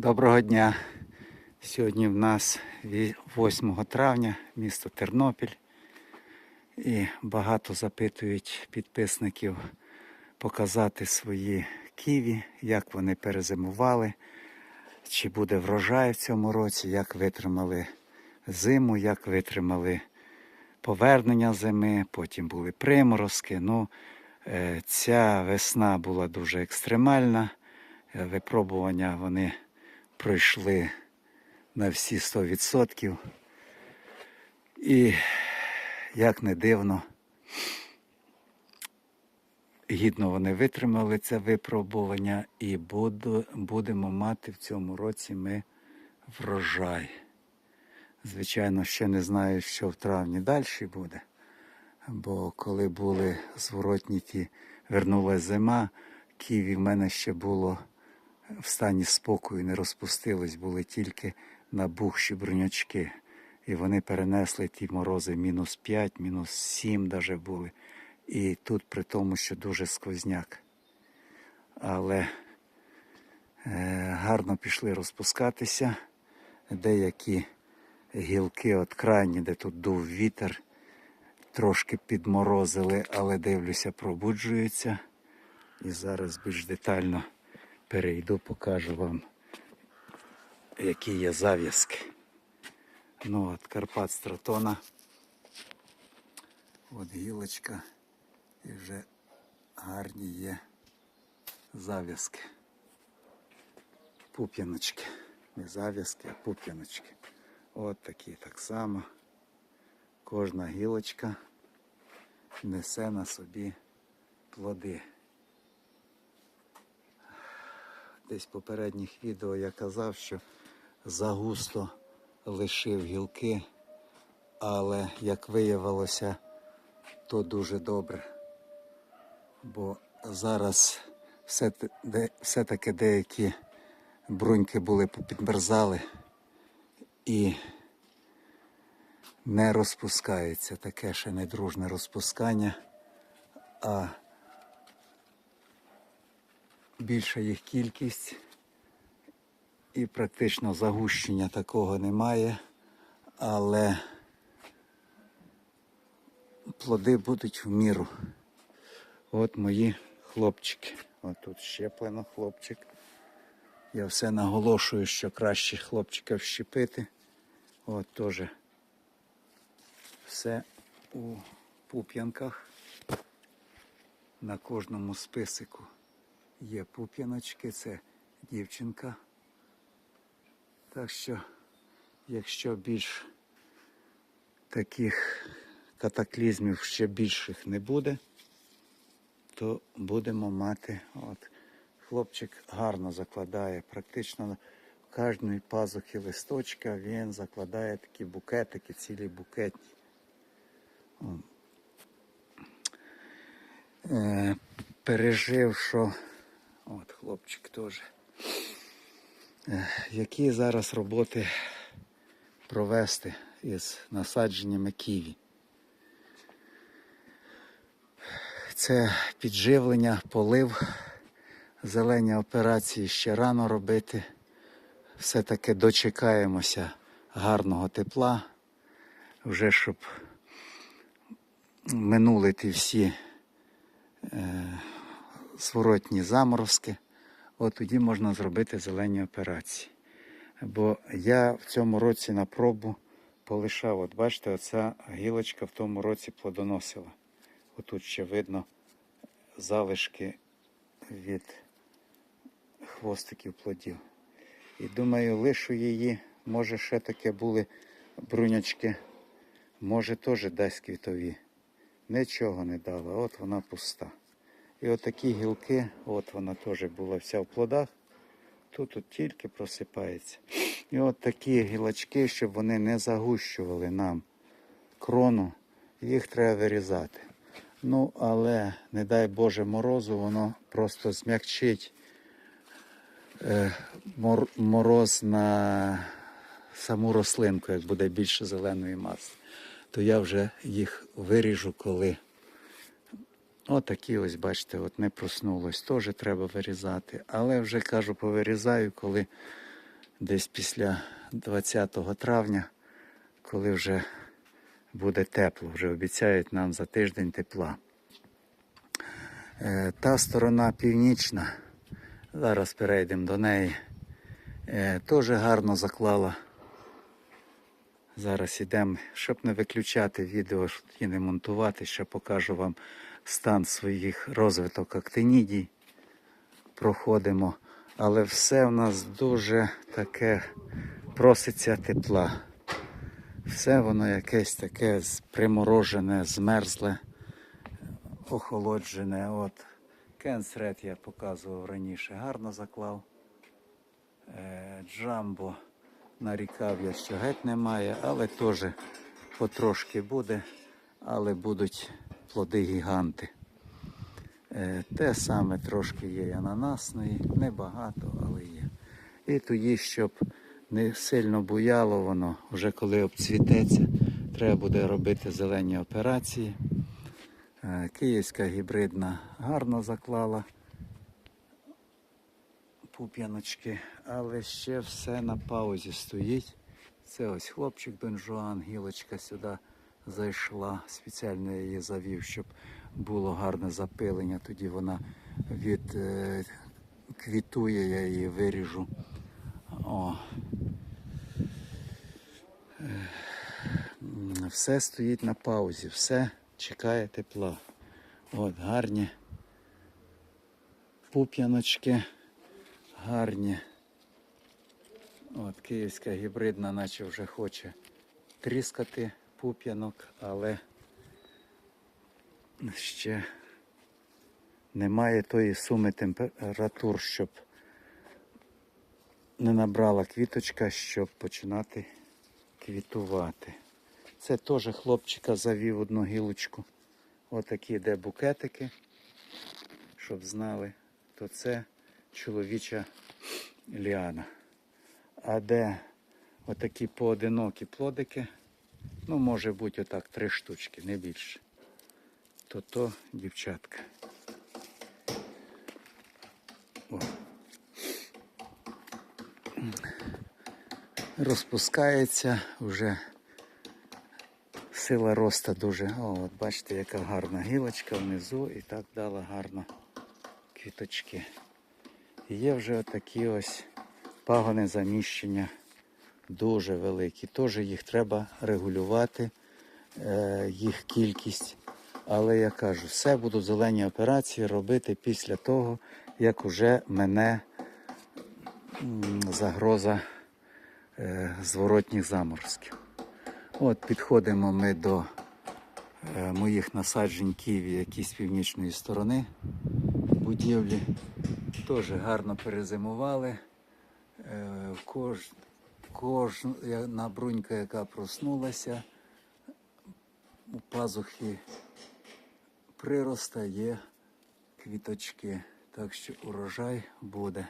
Доброго дня. Сьогодні в нас 8 травня, місто Тернопіль. І багато запитують підписників показати свої ківі, як вони перезимували, чи буде врожай в цьому році, як витримали зиму, як витримали повернення зими, потім були приморозки. Ну, е, ця весна була дуже екстремальна. Е, Випробування вони пройшли на всі 100%. І, як не дивно, гідно вони витримали це випробування і буду, будемо мати в цьому році ми врожай. Звичайно, ще не знаю, що в травні далі буде. Бо коли були зворотні ті, вернулася зима, ківі в мене ще було в стані спокою, не розпустились, були тільки набухші бронячки. І вони перенесли ті морози мінус 5, мінус 7 даже були. І тут при тому, що дуже сквозняк. Але е, гарно пішли розпускатися. Деякі гілки от крайні, де тут дув вітер, трошки підморозили, але дивлюся, пробуджуються. І зараз більш детально перейду, покажу вам, які є зав'язки. Ну от Карпат Стратона. От гілочка. І вже гарні є зав'язки. Пуп'яночки. Не зав'язки, а пуп'яночки. От такі так само. Кожна гілочка несе на собі плоди. Десь в попередніх відео я казав, що загусто лишив гілки, але як виявилося, то дуже добре. Бо зараз все-таки деякі бруньки були попідмерзали і не розпускаються. Таке ще недружне розпускання, а більша їх кількість і практично загущення такого немає, але плоди будуть в міру. От мої хлопчики. От тут щеплено хлопчик. Я все наголошую, що краще хлопчика вщепити. От теж все у пуп'янках. На кожному списику є пуп'яночки, це дівчинка. Так що, якщо більш таких катаклізмів ще більших не буде, то будемо мати. От, хлопчик гарно закладає, практично в кожної пазухи листочка він закладає такі букетики, цілі букетні. Е, пережив, що хлопчик теж. Які зараз роботи провести із насадженнями ківі? Це підживлення, полив, зелені операції ще рано робити. Все-таки дочекаємося гарного тепла, вже щоб минули ті всі е, зворотні заморозки. От тоді можна зробити зелені операції. Бо я в цьому році на пробу полишав, от бачите, оця гілочка в тому році плодоносила. Отут ще видно залишки від хвостиків плодів. І думаю, лишу її, може ще таке були брунячки, може теж дасть квітові. Нічого не дала, от вона пуста. І отакі гілки, от вона теж була вся в плодах. Тут, тут тільки просипається. І от такі гілочки, щоб вони не загущували нам крону, їх треба вирізати. Ну, але, не дай Боже морозу, воно просто зм'якчить е, мор, мороз на саму рослинку, як буде більше зеленої маси. То я вже їх виріжу, коли Отакі ось, бачите, от не проснулось. Теж треба вирізати. Але вже кажу, повирізаю, коли десь після 20 травня, коли вже буде тепло. Вже обіцяють нам за тиждень тепла. Е, Та сторона північна, зараз перейдемо до неї, е, теж гарно заклала. Зараз йдемо, щоб не виключати відео і не монтувати, ще покажу вам стан своїх розвиток актинідій. Проходимо. Але все в нас дуже таке проситься тепла. Все воно якесь таке приморожене, змерзле, охолоджене. От Кенсред я показував раніше, гарно заклав. Е, Джамбо нарікав я, що геть немає, але теж потрошки буде, але будуть плоди гіганти. Е, Те саме трошки є ананасної, небагато, але є. І тоді, щоб не сильно буяло воно, вже коли обцвітеться, треба буде робити зелені операції. Е, Київська гібридна гарно заклала пуп'яночки, але ще все на паузі стоїть. Це ось хлопчик Дон Жуан, гілочка сюди зайшла. Спеціально її завів, щоб було гарне запилення. Тоді вона від е, квітує, я її виріжу. О. Е, Все стоїть на паузі, все чекає тепла. От гарні пуп'яночки, гарні. От київська гібридна, наче вже хоче тріскати пуп'янок, але ще немає тої суми температур, щоб не набрала квіточка, щоб починати квітувати. Це теж хлопчика завів одну гілочку. Отакі де букетики, щоб знали, то це чоловіча ліана. А де отакі поодинокі плодики, ну може бути отак три штучки, не більше. То то дівчатка. О. Розпускається вже сила роста дуже. О, от бачите, яка гарна гілочка внизу і так дала гарно квіточки. Є вже такі ось пагони заміщення дуже великі. Теж їх треба регулювати, е, їх кількість. Але я кажу, все буду зелені операції робити після того, як уже мене загроза е, зворотніх заморозків. От підходимо ми до е, моїх насаджень ківі, які з північної сторони будівлі. Теж гарно перезимували. Е, кож, кожна брунька, яка проснулася, у пазухи прироста є квіточки. Так що урожай буде.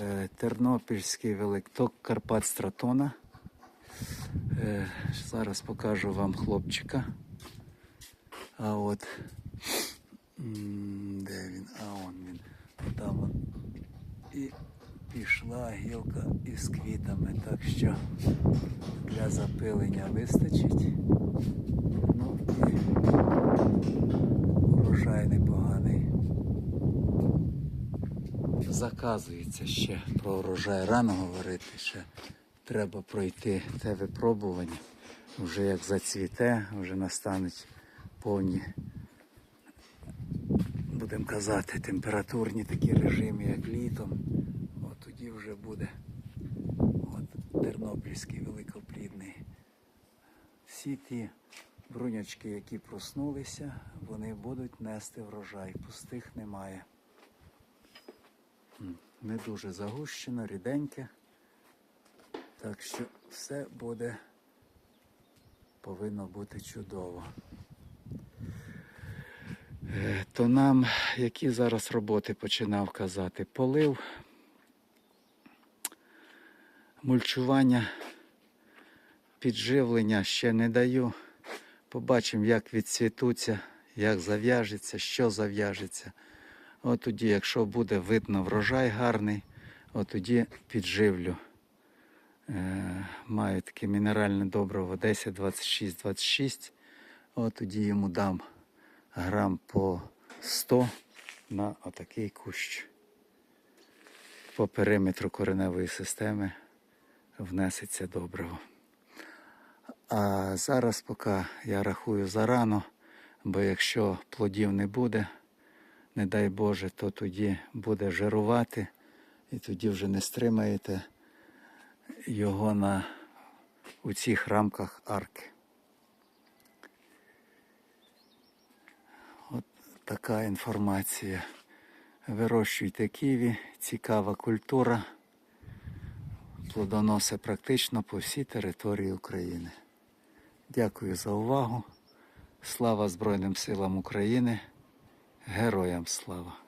Е, Тернопільський великток Карпат Стратона. Е, Зараз покажу вам хлопчика. А от де він? А он він. Там он. І пішла гілка із квітами, так що для запилення вистачить. Ну і урожай непоганий. Заказується ще про урожай. Рано говорити ще треба пройти те випробування. Вже як зацвіте, вже настануть повні, будемо казати, температурні такі режими, як літом. От тоді вже буде от, Тернопільський великоплідний. Всі ті брунячки, які проснулися, вони будуть нести врожай. Пустих немає. Не дуже загущено, ріденьке. Так що все буде, повинно бути чудово. То нам, які зараз роботи починав казати, полив, мульчування, підживлення ще не даю. Побачимо, як відцвітуться, як зав'яжеться, що зав'яжеться. От тоді, якщо буде видно врожай гарний, от тоді підживлю. Е, маю таке мінеральне добриво 10, 26, 26. От тоді йому дам грам по 100 на отакий кущ. По периметру кореневої системи внесеться добриво. А зараз поки я рахую зарано, бо якщо плодів не буде, не дай Боже, то тоді буде жирувати, і тоді вже не стримаєте його на у цих рамках арки. От така інформація. Вирощуйте ківі, цікава культура. Плодоноси практично по всій території України. Дякую за увагу. Слава Збройним силам України. Героям слава!